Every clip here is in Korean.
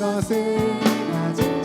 것을 아직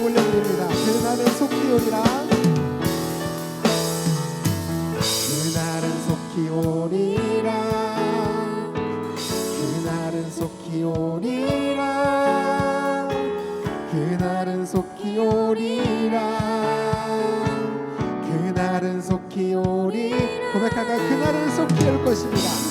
계속 올려드립니다. 그날은 속기온이라 그날은 속기온이라 그날은 속기온이라 그날은 속기온이라 그날은 속기온이 고백하다 그날은 속기올 것입니다.